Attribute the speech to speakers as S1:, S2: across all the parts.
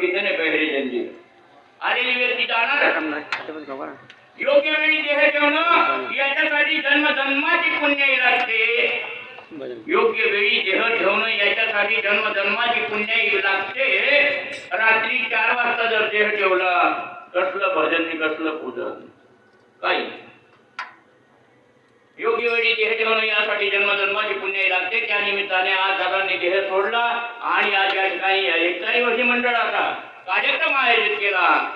S1: कितने पहरे जंजीर आलेली व्यक्ती जाणार योग्य वेळी देह ठेवणं याच्यासाठी जन्म जन्माची पुण्याई लागते योग्य वेळी देह ठेवणं याच्यासाठी जन्म जन्माची पुण्याई लागते रात्री चार वाजता जर देह ठेवला कसलं भजन कसलं पूजन। काही योग्य वेळी देह ठेवणं यासाठी जन्मजन्माची पुण्याई लागते त्या निमित्ताने आज देह सोडला आणि आज या ठिकाणी एकतारी वर्षी मंडळाचा कार्यक्रम आयोजित केला.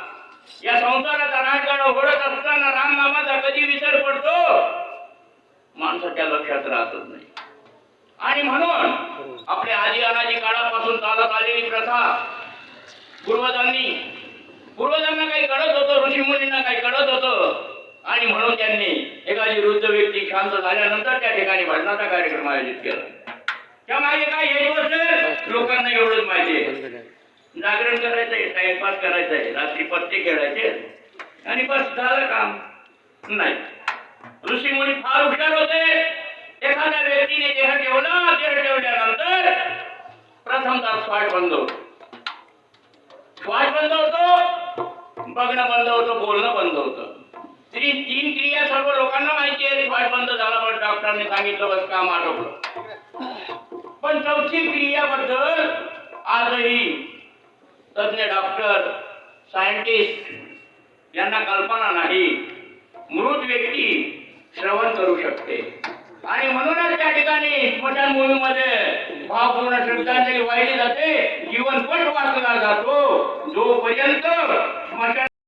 S1: या संसारात राजकाळ ओढत असताना राम नामाचा कधी विसर पडतो? माणसाच्या लक्षात राहतच नाही. आणि म्हणून आपल्या आजी अनाजी काळापासून चालत आलेली प्रथा पूर्वजांनी पूर्वजांना काही कळत होतं ऋषी मुलींना काही कळत होतं. आणि म्हणून त्यांनी एखादी वृद्ध व्यक्ती शांत झाल्यानंतर त्या ठिकाणी भजनाचा कार्यक्रम आयोजित केला. त्या मागे काय हेतू असेल लोकांना एवढंच माहिती आहे. जागरण करायचंय टाइमपास करायचंय रात्री पत्ते खेळायचे आणि बस झालं काम. नाही. ऋषी मुनी फार हुशार होते. एखाद्या व्यक्तीने देह ठेवला देह ठेवल्यानंतर प्रथमतः श्वास बंद होतो. श्वास बंद होतो बघणं बंद होतं बोलणं बंद होतं. तरी तीन क्रिया सर्व लोकांना माहिती आहे श्वास बंद झाला पण डॉक्टरने सांगितलं बस काम आटोपलं. पण चौथी क्रियाबद्दल आजही तज्ञ डॉक्टर सायंटिस्ट यांना कल्पना नाही. मृत व्यक्ती श्रवण करू शकते. आणि म्हणूनच त्या ठिकाणी स्मशानभूमीमध्ये भावपूर्ण श्रद्धांजली वाहिली जाते. जीवनपट वाचला जातो. जोपर्यंत स्मशान